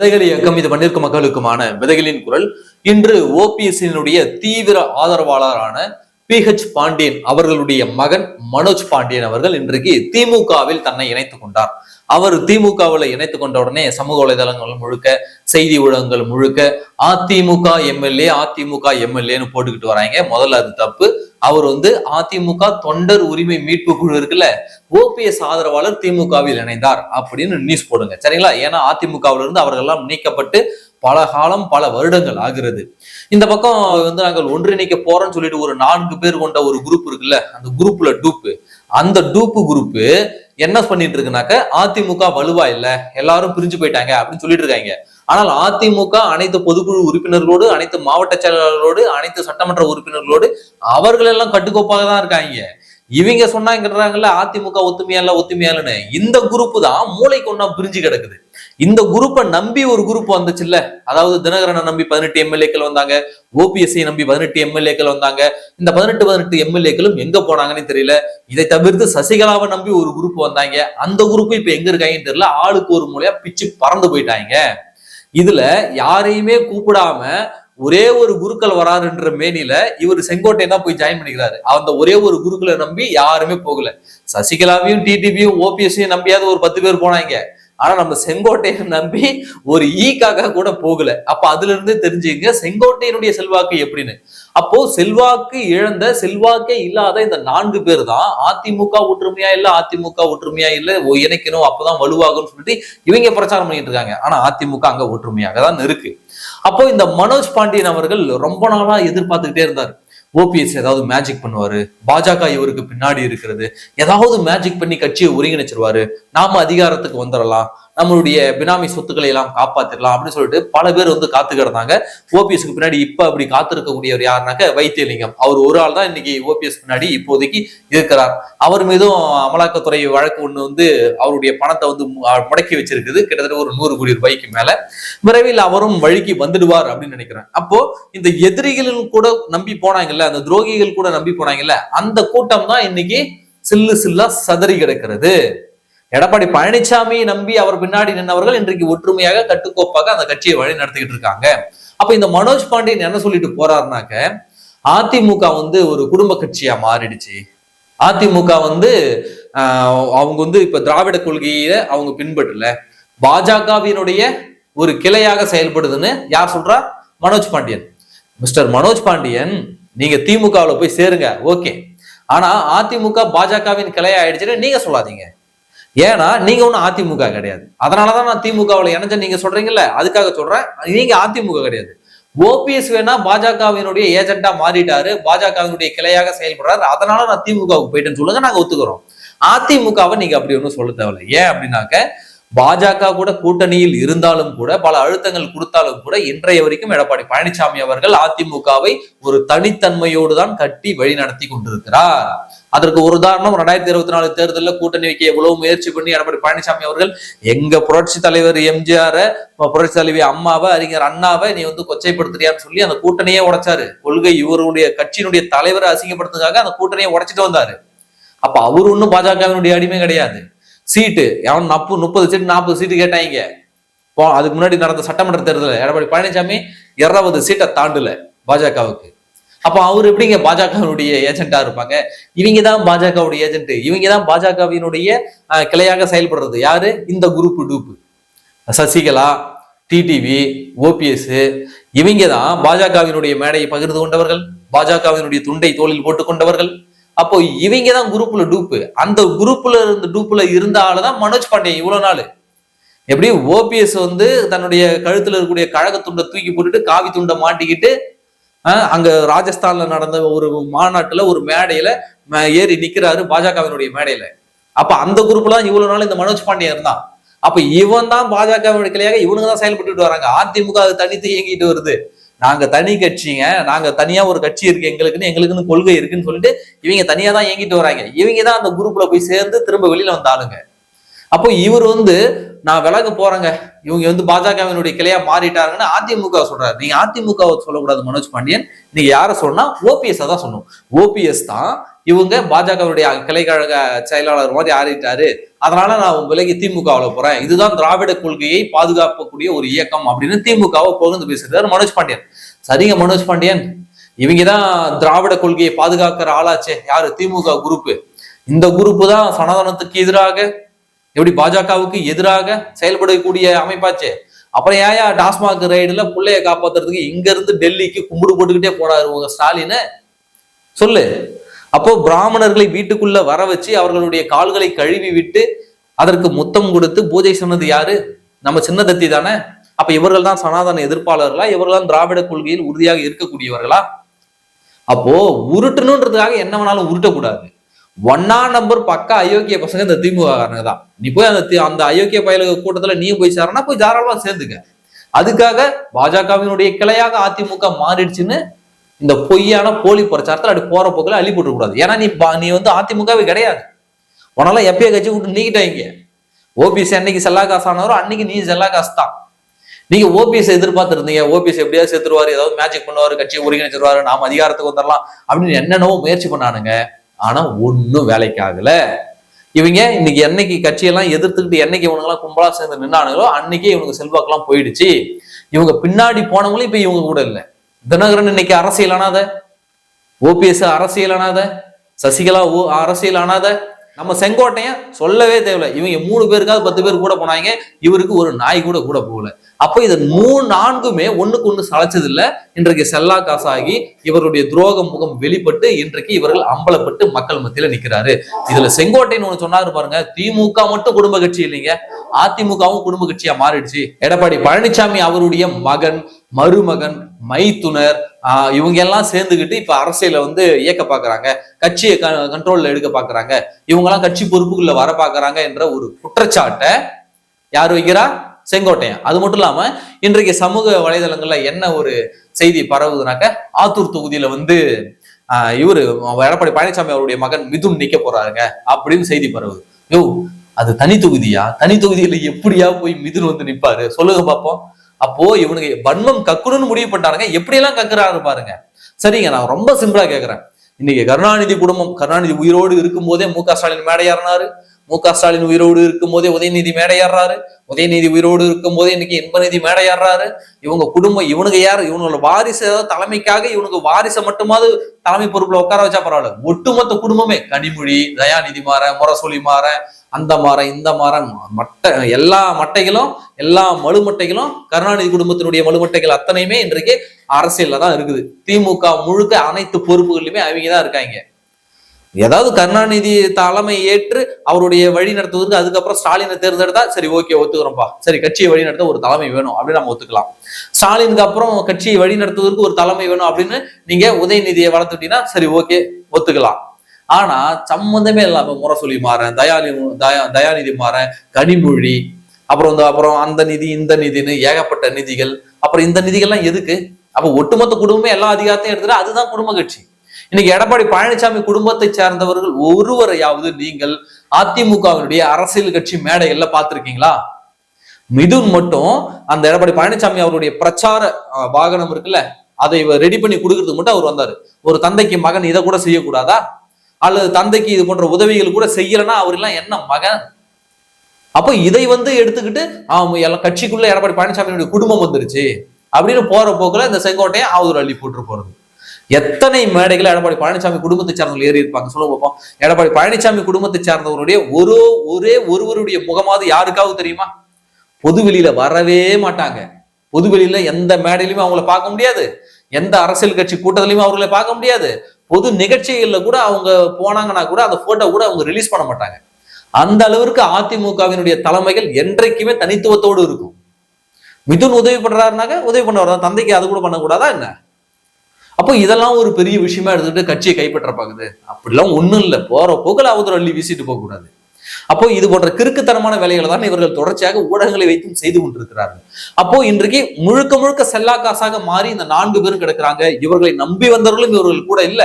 விதைகள் இயக்கம் இது பண்ணிருக்கும் மக்களுக்குமான விதைகளின் குரல். இன்று ஓபிஎஸ்சியினுடைய தீவிர ஆதரவாளரான பி ஹெச் பாண்டியன் அவர்களுடைய மகன் மனோஜ் பாண்டியன் அவர்கள் இன்றைக்கு திமுகவில் தன்னை இணைத்துக் கொண்டார். அவர் திமுகவில் இணைத்துக் கொண்ட உடனே சமூக வலைதளங்கள் முழுக்க செய்தி ஊடகங்கள் முழுக்க அதிமுக எம்எல்ஏ அதிமுக எம்எல்ஏன்னு போட்டுக்கிட்டு வராங்க. முதல்ல அது தப்பு அவர் வந்து அதிமுக தொண்டர் உரிமை மீட்பு குழு இருக்குல்ல ஓபிஎஸ் ஆதரவாளர் திமுகவில் இணைந்தார் அப்படின்னு நியூஸ் போடுங்க. சரிங்களா? ஏன்னா அதிமுகவில இருந்து அவர்கள் எல்லாம் நீக்கப்பட்டு பல காலம் பல வருடங்கள் ஆகிறது. இந்த பக்கம் வந்து நாங்கள் ஒன்றிணைக்க போறோம்னு சொல்லிட்டு ஒரு நான்கு பேர் கொண்ட ஒரு குரூப் இருக்குல்ல அந்த குரூப்ல டூப்பு. அந்த டூப்பு குரூப்பு என்ன பண்ணிட்டு இருக்குனாக்க அதிமுக வலுவா இல்ல எல்லாரும் பிரிஞ்சு போயிட்டாங்க அப்படின்னு சொல்லிட்டு இருக்காங்க ஆனால் அதிமுக அனைத்து பொதுக்குழு உறுப்பினர்களோடு அனைத்து மாவட்ட செயலாளர்களோடு அனைத்து சட்டமன்ற உறுப்பினர்களோடு அவர்கள் எல்லாம் கட்டுக்கோப்பாக தான் இருக்காங்க. இவங்க சொன்னாங்கிறாங்கல்ல அதிமுக ஒத்துமையா இல்ல ஒத்துமையா இந்த குரூப் தான் மூளைக்கு ஒன்னா பிரிஞ்சு கிடக்குது. இந்த குரூப்பை நம்பி ஒரு குரூப் வந்துச்சுல்ல? அதாவது தினகரனை நம்பி பதினெட்டு எம்எல்ஏக்கள் வந்தாங்க ஓபிஎஸ்ஐ நம்பி பதினெட்டு எம்எல்ஏக்கள் வந்தாங்க. இந்த பதினெட்டு பதினெட்டு எம்எல்ஏக்களும் எங்க போனாங்கன்னு தெரியல. இதை தவிர்த்து சசிகலாவை நம்பி ஒரு குரூப் வந்தாங்க. அந்த குரூப் இப்ப எங்க இருக்காங்கன்னு தெரியல. ஆளுக்கு ஒரு மூலையா பிச்சு பறந்து போயிட்டாங்க. இதுல யாரையுமே கூப்பிடாம ஒரே ஒரு குருக்கள் வராருன்ற மேனில இவர் செங்கோட்டை தான் போய் ஜாயின் பண்ணிக்கிறாரு. அந்த ஒரே ஒரு குருக்களை நம்பி யாருமே போகல. சசிகலாவையும் டிடிபியும் ஓபிஎஸ்ஐயும் நம்பியாவது ஒரு பத்து பேர் போனாங்க. ஆனா நம்ம செங்கோட்டையை நம்பி ஒரு ஈக்காக கூட போகல. அப்ப அதுல இருந்து தெரிஞ்சுங்க செங்கோட்டையனுடைய செல்வாக்கு எப்படின்னு? அப்போ செல்வாக்கு இழந்த செல்வாக்கே இல்லாத இந்த நான்கு பேர் தான் அதிமுக ஒற்றுமையா இல்ல அதிமுக ஒற்றுமையா இல்ல ஓ, இணைக்கணும் அப்பதான் வலுவாகும்னு சொல்லிட்டு இவங்க பிரச்சாரம் பண்ணிட்டு இருக்காங்க. ஆனா அதிமுக அங்க ஒற்றுமையாக தான் இருக்கு. அப்போ இந்த மனோஜ் பாண்டியன் அவர்கள் ரொம்ப நாளா எதிர்பார்த்துக்கிட்டே இருந்தார். ஓபிஎஸ் ஏதாவது மேஜிக் பண்ணுவாரு? பாஜக இவருக்கு பின்னாடி இருக்கிறது. ஏதாவது மேஜிக் பண்ணி கட்சியை ஒருங்கிணைச்சிருவாரு. நாம அதிகாரத்துக்கு வந்துடலாம் நம்மளுடைய பினாமி சொத்துக்களை எல்லாம் காப்பாத்திரலாம் அப்படின்னு சொல்லிட்டு பல பேர் வந்து காத்து கிடந்தாங்க ஓபிஎஸ்க்கு பின்னாடி இப்ப அப்படி காத்திருக்கக்கூடியவர் யாருனாக்க வைத்தியலிங்கம். அவர் ஒரு ஆள் தான் இன்னைக்கு ஓபிஎஸ் பின்னாடி இப்போதைக்கு இருக்கிறார். அவர் மீதும் அமலாக்கத்துறை வழக்கு ஒண்ணு வந்து அவருடைய பணத்தை வந்து முடக்கி வச்சிருக்குது. கிட்டத்தட்ட ஒரு நூறு கோடி ரூபாய்க்கு மேல. விரைவில் அவரும் வழிக்கு வந்துடுவார் அப்படின்னு நினைக்கிறேன். அப்போ இந்த எதிரிகளும் கூட நம்பி போனாங்கல்ல அந்த துரோகிகள் கூட நம்பி போனாங்கல்ல அந்த கூட்டம் தான் இன்னைக்கு சில்லு சில்லா சதறி கிடக்கிறது. எடப்பாடி பழனிசாமி நம்பி அவர் பின்னாடி நின்றவர்கள் இன்றைக்கு ஒற்றுமையாக கட்டுக்கோப்பாக அந்த கட்சியை வழி நடத்திக்கிட்டு இருக்காங்க. அப்ப இந்த மனோஜ் பாண்டியன் என்ன சொல்லிட்டு போறாருனாக்க அதிமுக வந்து ஒரு குடும்ப கட்சியா மாறிடுச்சு. அதிமுக வந்து ஆஹ், அவங்க வந்து இப்ப திராவிட கொள்கையை அவங்க பின்பற்றல. பாஜகவினுடைய ஒரு கிளையாக செயல்படுதுன்னு யார் சொல்றா? மனோஜ் பாண்டியன். மிஸ்டர் மனோஜ் பாண்டியன் நீங்க திமுகவில் போய் சேருங்க ஓகே. ஆனா அதிமுக பாஜகவின் கிளை ஆயிடுச்சுன்னு நீங்க சொல்லாதீங்க. ஏன்னா நீங்க ஒன்றும் அதிமுக கிடையாது. அதனாலதான் நான் திமுகவில் இணைஞ்ச நீங்க சொல்றீங்கல்ல அதுக்காக சொல்றேன். நீங்க அதிமுக கிடையாது. ஓபிஎஸ் வேணா பாஜகவினுடைய ஏஜென்டா மாறிட்டாரு பாஜகவினுடைய கிளையாக செயல்படுறாரு. அதனால நான் திமுகவுக்கு போயிட்டேன்னு சொல்லுங்க நாங்க ஒத்துக்கிறோம். அதிமுகவை நீங்க அப்படி ஒன்றும் சொல்ல தேவையில்லை. ஏன் அப்படின்னாக்க பாஜக கூட கூட்டணியில் இருந்தாலும் கூட பல அழுத்தங்கள் கொடுத்தாலும் கூட இன்றைய வரைக்கும் எடப்பாடி பழனிசாமி அவர்கள் அதிமுகவை ஒரு தனித்தன்மையோடு தான் கட்டி வழி நடத்தி கொண்டிருக்கிறார். அதற்கு ஒரு உதாரணம் ரெண்டாயிரத்தி இருபத்தி நாலு தேர்தலில் கூட்டணி வைக்க எவ்வளவு முயற்சி பண்ணி எடப்பாடி பழனிசாமி அவர்கள் எங்க புரட்சி தலைவர் எம்ஜிஆர் புரட்சி தலைவி அம்மாவை அறிஞர் அண்ணாவை நீ வந்து கொச்சைப்படுத்துறியான்னு சொல்லி அந்த கூட்டணியே உடைச்சாரு. கொள்கை இவருடைய கட்சியினுடைய தலைவரை அசிங்கப்படுத்துக்காக அந்த கூட்டணியை உடைச்சிட்டு வந்தாரு. அப்ப அவர் ஒன்றும் பாஜகவினுடைய அடிமை கிடையாது. சீட்டு. அவன் நப்பு முப்பது சீட்டு நாற்பது சீட்டு கேட்டாங்க. போ அதுக்கு முன்னாடி நடந்த சட்டமன்ற தேர்தலில் எடப்பாடி பழனிசாமி இருபது சீட்டை தாண்டல பாஜகவுக்கு. அப்போ அவர் எப்படிங்க பாஜகவினுடைய ஏஜென்ட்டா இருப்பாங்க? இவங்க தான் பாஜகவுடைய ஏஜென்ட் இவங்க தான் பாஜகவினுடைய கிளையாக செயல்படுறது. யாரு? இந்த குரூப் டூப்பு சசிகலா டிடிவி ஓபிஎஸ் இவங்க தான் பாஜகவினுடைய மேடையை பகிர்ந்து கொண்டவர்கள் பாஜகவினுடைய துண்டை தோளில் போட்டுக் கொண்டவர்கள். அப்போ இவங்க தான் குரூப்ல டூப்பு. அந்த குரூப்ல இருந்த டூப்ல இருந்த ஆளு தான் மனோஜ் பாண்டே இவ்வளவு நாள். எப்படி ஓபிஎஸ் வந்து தன்னுடைய கழுத்துல இருக்கக்கூடிய கழக துண்டை தூக்கி போட்டுட்டு காவி துண்டை மாட்டிக்கிட்டு அங்க ராஜஸ்தான்ல நடந்த ஒரு மாநாட்டுல ஒரு மேடையில ஏறி நிக்கிறாரு பாஜகவினுடைய மேடையில. அப்ப அந்த குரூப்ல தான் இவ்வளவு நாள் இந்த மனோஜ் பாண்டியன் இருந்தான். அப்ப இவன் தான் பாஜக கிளையாக இவனுங்க தான் செயல்பட்டு வராங்க. அதிமுக அது தனித்து இயங்கிட்டு வருது. நாங்க தனி கட்சிங்க நாங்க தனியா ஒரு கட்சி இருக்கு எங்களுக்குன்னு எங்களுக்குன்னு கொள்கை இருக்குன்னு சொல்லிட்டு இவங்க தனியா தான் இயங்கிட்டு வராங்க. இவங்க தான் அந்த குரூப்ல போய் சேர்ந்து திரும்ப வெளியில வந்த ஆளுங்க. அப்போ இவர் வந்து நான் விலக போறேங்க. இவங்க வந்து பாஜகவினுடைய கிளையா மாறிட்டாருன்னு அதிமுக சொல்றாரு. நீங்க அதிமுகவை சொல்லக்கூடாது மனோஜ் பாண்டியன். நீங்க யார சொன்னா ஓபிஎஸ் தான் சொல்லணும். ஓபிஎஸ் தான் இவங்க பாஜகவுடைய கிளைக்கழக செயலாளர் மாதிரி ஆறிட்டாரு. அதனால நான் விலகி திமுகவில் போறேன். இதுதான் திராவிட கொள்கையை பாதுகாக்கக்கூடிய ஒரு இயக்கம் அப்படின்னு திமுகவை புகழ்ந்து பேசுறாரு மனோஜ் பாண்டியன். சரிங்க மனோஜ் பாண்டியன். இவங்க தான் திராவிட கொள்கையை பாதுகாக்கிற ஆளாச்சே. யாரு? திமுக குரூப் இந்த குரூப் தான் சனாதனத்துக்கு எதிராக எப்படி பாஜகவுக்கு எதிராக செயல்படக்கூடிய அமைப்பாச்சு? அப்புறம் ஏயா டாஸ்மாக் ரைடுல பிள்ளைய காப்பாத்துறதுக்கு இங்க இருந்து டெல்லிக்கு கும்பிடு போட்டுக்கிட்டே போனாரு உங்க ஸ்டாலின்? சொல்லு. அப்போ பிராமணர்களை வீட்டுக்குள்ள வர வச்சு அவர்களுடைய கால்களை கழுவி விட்டு அதற்கு முத்தம் கொடுத்து பூஜை சொன்னது யாரு? நம்ம சின்ன தத்தி தானே. அப்ப இவர்கள் தான் சனாதன எதிர்ப்பாளர்களா? இவர்கள் தான் திராவிட கொள்கையில் உறுதியாக இருக்கக்கூடியவர்களா? அப்போ உருட்டணுன்றதுக்காக என்ன வேணாலும் உருட்டக்கூடாது. ஒன்னா நம்பர் பக்கா அயோக்கிய பசங்க இந்த திமுகாரங்க தான் நீ போய் அந்த அந்த அயோக்கிய பயல கூட்டத்துல நீ போய் சேரனா போய் தாராளமா சேர்ந்துக்க. அதுக்காக பாஜகவினுடைய கிளையாக அதிமுக மாறிடுச்சுன்னு இந்த பொய்யான போலி பிரச்சாரத்துல அப்படி போற போக்கில் அள்ளி போட்டுற கூடாது. ஏன்னா நீ நீ வந்து அதிமுகவே கிடையாது. உனால எப்பயோ கட்சி விட்டு நீக்கிட்டாங்க. ஓபிஎஸ் அன்னைக்கு செல்லா காசு ஆனவரோ அன்னைக்கு நீ செல்லா காசு தான். நீங்க ஓபிஎஸ் எதிர்பார்த்துருந்தீங்க. ஓபிஎஸ் எப்படியாவது சேர்த்துருவாரு ஏதாவது மேஜிக் பண்ணுவாரு கட்சியை ஒருங்கிணைச்சிருவாரு நாம அதிகாரத்துக்கு வந்துடலாம் அப்படின்னு என்னென்னவோ முயற்சி பண்ணானுங்க. ஆனா ஒன்றும் வேலைக்கு ஆகல. இவங்க இன்னைக்கு என்னைக்கு கட்சியெல்லாம் எதிர்த்துக்கிட்டு என்னைக்கு இவனுங்கெல்லாம் கும்பலா சேர்ந்து நின்னானுங்களோ அன்னைக்கே இவனுக்கு செல்வாக்கெல்லாம் போயிடுச்சு. இவங்க பின்னாடி போனவங்களும் இப்ப இவங்க கூட இல்ல. தினகரன் இன்னைக்கு அரசியல் ஆனாத ஓபிஎஸ் அரசியல் ஆனாத சசிகலா ஓ அரசியல் ஆனாத நம்ம செங்கோட்டையன் சொல்லவே தேவையில்லை. இவங்க மூணு பேருக்காவது பத்து பேர் கூட போனாங்க. இவருக்கு ஒரு நாய் கூட கூட போகல. அப்போ இது மூணு நான்குமே ஒண்ணுக்கு ஒண்ணு சளைச்சது இல்ல இன்றைக்கு செல்லா காசாகி இவருடைய துரோக முகம் வெளிப்பட்டு இன்றைக்கு இவர்கள் அம்பலப்பட்டு மக்கள் மத்தியில நிக்கிறாரு. இதுல செங்கோட்டைன்னு ஒண்ணு சொன்னாரு பாருங்க திமுக மட்டும் குடும்ப கட்சி இல்லைங்க. அதிமுகவும் குடும்ப கட்சியா மாறிடுச்சு. எடப்பாடி பழனிசாமி அவருடைய மகன் மருமகன் மைத்துனர் இவங்க எல்லாம் சேர்ந்துகிட்டு இப்ப அரசியல வந்து இயக்க பாக்குறாங்க. கட்சியை கண்ட்ரோல்ல எடுக்க பாக்குறாங்க. இவங்கெல்லாம் கட்சி பொறுப்புக்குள்ள வர பாக்குறாங்க என்ற ஒரு குற்றச்சாட்டை யார் வைக்கிறா? செங்கோட்டையன். அது மட்டும் இல்லாம இன்றைக்கு சமூக வலைதளங்கள்ல என்ன ஒரு செய்தி பரவுதுனாக்க ஆத்தூர் தொகுதியில வந்து ஆஹ் இவரு எடப்பாடி பழனிசாமி அவருடைய மகன் மிதுன் நிக்க போறாருங்க அப்படின்னு செய்தி பரவுது. யோ அது தனி தொகுதியா? தனி தொகுதியில எப்படியா போய் மிதுன் வந்து நிப்பாரு? சொல்லுங்க பாப்போம். அப்போ இவனுங்க வன்மம் கக்குணும்னு முடிவு பண்ணிட்டாருங்க எப்படியெல்லாம் கக்குறாரு பாருங்க. சரிங்க நான் ரொம்ப சிம்பிளா கேக்குறேன். இன்னைக்கு கருணாநிதி குடும்பம் கருணாநிதி உயிரோடு இருக்கும் போதே மு க ஸ்டாலின் மேடையாறினாரு. மு க ஸ்டாலின் உயிரோடு இருக்கும் போதே உதயநிதி மேடை உதயநிதி உயிரோடு இருக்கும் போதே இன்னைக்கு இன்பநிதி மேடை இவங்க குடும்பம் இவனுங்க யார்? இவனோட வாரிசு ஏதாவது தலைமைக்காக இவனுக்கு வாரிசை மட்டுமாவது தலைமை பொறுப்புல உட்கார வச்சா பரவாயில்ல. ஒட்டுமொத்த குடும்பமே கனிமொழி தயாநிதி மாற முரசொலி மாற அந்த மாற இந்த மாறன் மட்டை எல்லா மட்டைகளும் எல்லா மலுமட்டைகளும் கருணாநிதி குடும்பத்தினுடைய மலுமட்டைகள் அத்தனையுமே இன்றைக்கு அரசியல்ல தான் இருக்குது. திமுக முழுக்க அனைத்து பொறுப்புகளிலுமே அவங்க தான் இருக்காங்க. ஏதாவது கருணாநிதி தலைமை ஏற்று அவருடைய வழி நடத்துவதற்கு அதுக்கப்புறம் ஸ்டாலினை தேர்ந்தெடுத்தா சரி ஓகே ஒத்துக்கிறோம்ப்பா. சரி கட்சியை வழி நடத்த ஒரு தலைமை வேணும் அப்படின்னு நம்ம ஒத்துக்கலாம். ஸ்டாலினுக்கு அப்புறம் கட்சியை வழி நடத்துவதற்கு ஒரு தலைமை வேணும் அப்படின்னு நீங்க உதயநிதியை வளர்த்துட்டீங்கன்னா சரி ஓகே ஒத்துக்கலாம். ஆனா சம்மந்தமே இல்லாம முரசொலி மாறன் தயாநிதி தயா தயாநிதி மாறன் கனிமொழி அப்புறம் இந்த அப்புறம் அந்த நிதி இந்த நிதின்னு ஏகப்பட்ட நிதிகள். அப்புறம் இந்த நிதிகள்லாம் எதுக்கு? அப்ப ஒட்டுமொத்த குடும்பமே எல்லா அதிகாரத்தையும் எடுத்துட்டு அதுதான் குடும்ப கட்சி. இன்னைக்கு எடப்பாடி பழனிசாமி குடும்பத்தை சேர்ந்தவர்கள் ஒருவரையாவது நீங்கள் அதிமுகவினுடைய அரசியல் கட்சி மேடைகள்ல பார்த்திருக்கீங்களா? மிதுன் மட்டும் அந்த எடப்பாடி பழனிசாமி அவருடைய பிரச்சார வாகனம் இருக்குல்ல அதை ரெடி பண்ணி கொடுக்கறதுக்கு மட்டும் அவர் வந்தாரு. ஒரு தந்தைக்கு மகன் இதை கூட செய்யக்கூடாதா? அல்லது தந்தைக்கு இது போன்ற உதவிகள் கூட செய்யலன்னா அவர் எல்லாம் என்ன மகன்? அப்போ இதை வந்து எடுத்துக்கிட்டு அவன் எல்லாம் கட்சிக்குள்ள எடப்பாடி பழனிசாமியுடைய குடும்பம் வந்துருச்சு. அப்படின்னு போற போக்குல இந்த செங்கோட்டையை அவதூறு அள்ளி போட்டு போறது. எத்தனை மேடைகள் எடப்பாடி பழனிசாமி குடும்பத்தை சார்ந்தவர்கள் ஏறி இருப்பாங்க? சொல்ல பார்ப்போம் எடப்பாடி பழனிசாமி குடும்பத்தை சார்ந்தவருடைய ஒரு ஒரே ஒருவருடைய முகமாவது யாருக்காவது தெரியுமா? பொது வெளியில வரவே மாட்டாங்க. பொதுவெளியில எந்த மேடையிலுமே அவங்கள பார்க்க முடியாது. எந்த அரசியல் கட்சி கூட்டத்திலையுமே அவர்களை பார்க்க முடியாது. பொது நிகழ்ச்சிகள்ல கூட அவங்க போனாங்கன்னா கூட அந்த போட்டோ கூட அவங்க ரிலீஸ் பண்ண மாட்டாங்க. அந்த அளவிற்கு அதிமுகவினுடைய தலைமைகள் என்றைக்குமே தனித்துவத்தோடு இருக்கும். மிதுன் உதவி பண்றாருனாக்க உதவி பண்ணவர். தான் தந்தைக்கு அது கூட பண்ணக்கூடாதா என்ன? அப்போ இதெல்லாம் ஒரு பெரிய விஷயமா எடுத்துக்கிட்டு கட்சியை கைப்பற்ற பாக்குது அப்படிலாம் ஒண்ணும் இல்லை. போற போக்கில் அவதூறு அள்ளி வீசிட்டு போக கூடாது. அப்போ இது போன்ற கிறுக்குத்தனமான வேலைகளை தான் இவர்கள் தொடர்ச்சியாக ஊடகங்களை வைத்தும் செய்து கொண்டிருக்கிறார்கள். அப்போ இன்றைக்கு முழுக்க முழுக்க செல்லா காசாக மாறி இந்த நான்கு பேரும் கிடக்கிறாங்க. இவர்களை நம்பி வந்தவர்களும் இவர்கள் கூட இல்ல.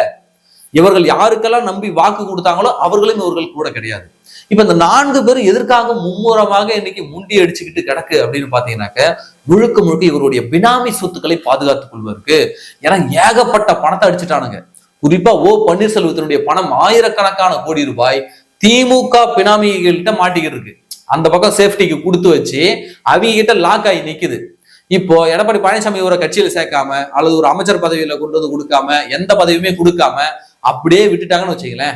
இவர்கள் யாருக்கெல்லாம் நம்பி வாக்கு கொடுத்தாங்களோ அவர்களும் இவர்கள் கூட கிடையாது. இப்ப இந்த நான்கு பேர் எதற்காக மும்முரமாக இன்னைக்கு முண்டி அடிச்சுக்கிட்டு கிடக்கு அப்படின்னு பாத்தீங்கன்னாக்க முழுக்க முழுக்க இவருடைய பினாமி சொத்துக்களை பாதுகாத்துக் கொள்வதற்கு. ஏன்னா ஏகப்பட்ட பணத்தை அடிச்சுட்டானுங்க. குறிப்பா ஓ பன்னீர்செல்வத்தினுடைய பணம் ஆயிரக்கணக்கான கோடி ரூபாய் திமுக பினாமிகள்கிட்ட மாட்டிக்கிட்டு இருக்கு அந்த பக்கம் சேஃப்டிக்கு கொடுத்து வச்சு அவங்க கிட்ட லாக் ஆகி நிக்குது. இப்போ எடப்பாடி பழனிசாமி ஒரு கட்சியில சேர்க்காம அல்லது ஒரு அமைச்சர் பதவியில கொண்டு வந்து கொடுக்காம எந்த பதவியுமே கொடுக்காம அப்படியே விட்டுட்டாங்கன்னு வச்சுங்களேன்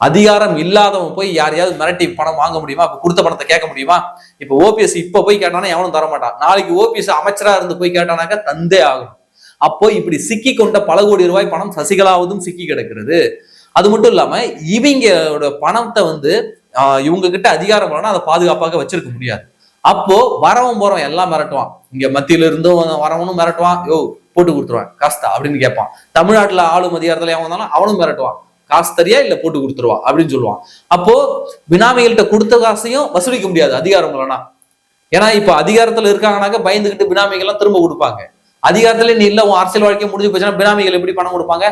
அதிகாரம் இல்லாதவன் போய் யாரையாவது மிரட்டி பணம் வாங்க முடியுமா? அப்ப கொடுத்த பணத்தை கேட்க முடியுமா? இப்ப ஓபிஎஸ் இப்ப போய் கேட்டானா எவனும் தர மாட்டான் நாளைக்கு ஓபிஎஸ் அமைச்சரா இருந்து போய் கேட்டானாக்க தந்தே ஆகணும் அப்போ இப்படி சிக்கி கொண்ட பல கோடி ரூபாய் பணம் சசிகலாவதும் சிக்கி கிடக்கிறது. அது மட்டும் இல்லாம இவங்களோட பணத்தை வந்து இவங்க கிட்ட அதிகாரம் வரணும் அதை பாதுகாப்பாக வச்சிருக்க முடியாது. அப்போ வரவன் போறவன் எல்லாம் மிரட்டுவான். இங்க மத்தியில இருந்தும் வரவனும் மிரட்டுவான். யோ போட்டு கொடுத்துருவான் காஸ்தா அப்படின்னு கேட்பான். தமிழ்நாட்டுல ஆளும் அதிகாரத்துல எவன் வந்தாலும் அவனும் மிரட்டுவான். காசு தரியா இல்ல போட்டு கொடுத்துருவா அப்படின்னு சொல்லுவான். அப்போ பினாமிகள்கிட்ட கொடுத்த காசையும் வசூலிக்க முடியாது அதிகாரம் இல்லைன்னா ஏன்னா இப்ப அதிகாரத்துல இருக்காங்கனாக்க பயந்துகிட்டு பினாமிகள்லாம் திரும்ப கொடுப்பாங்க. அதிகாரத்துல நீ இல்ல உன் அரசியல் வாழ்க்கை முடிஞ்சு போச்சுன்னா பினாமிகள் எப்படி பணம் கொடுப்பாங்க?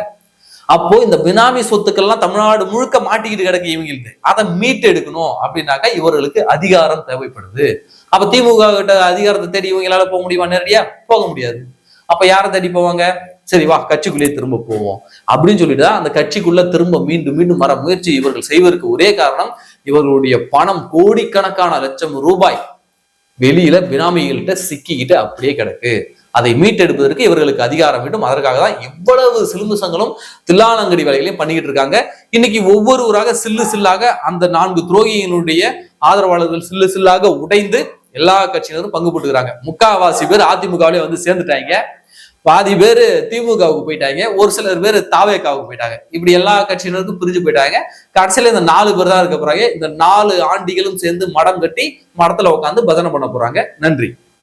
அப்போ இந்த பினாமி சொத்துக்கள்லாம் தமிழ்நாடு முழுக்க மாட்டிக்கிட்டு கிடக்கு இவங்களுக்கு அதை மீட்டு எடுக்கணும் அப்படின்னாக்கா இவர்களுக்கு அதிகாரம் தேவைப்படுது. அப்ப திமுக கிட்ட அதிகாரத்தை தேடி இவங்களால போக முடியுமா? நேரடியா போக முடியாது. அப்ப யாரை தேடி போவாங்க? சரி வா கட்சிக்குள்ளேயே திரும்ப போவோம். அப்படின்னு சொல்லிட்டு தான் அந்த கட்சிக்குள்ள திரும்ப மீண்டும் மீண்டும் வர முயற்சி இவர்கள் செய்வதற்கு ஒரே காரணம் இவர்களுடைய பணம் கோடிக்கணக்கான லட்சம் ரூபாய் வெளியில பினாமிகள்கிட்ட சிக்கிக்கிட்டு அப்படியே கிடக்கு. அதை மீட்டெடுப்பதற்கு இவர்களுக்கு அதிகாரம் வேண்டும். அதற்காக தான் இவ்வளவு சிலுமிசங்களும் தில்லாலங்கடி வேலைகளையும் பண்ணிக்கிட்டு இருக்காங்க. இன்னைக்கு ஒவ்வொருவராக சில்லு சில்லாக அந்த நான்கு துரோகியினுடைய ஆதரவாளர்கள் சில்லு சில்லாக உடைந்து எல்லா கட்சியினரும் பங்கு போட்டுக்கிறாங்க முக்காவாசி பேர் அதிமுகவிலே வந்து சேர்ந்துட்டாங்க. பாதி பேர் திமுகவுக்கு போயிட்டாங்க ஒரு சிலர் பேர் தாவேக்காவுக்கு போயிட்டாங்க. இப்படி எல்லா கட்சியினருக்கும் பிரிஞ்சு போயிட்டாங்க. கடைசியில இந்த நாலு பேர் தான் இருக்க போறாங்க. இந்த நாலு ஆண்டிகளும் சேர்ந்து மடம் கட்டி மடத்துல உட்காந்து பஜனை பண்ண போறாங்க. நன்றி.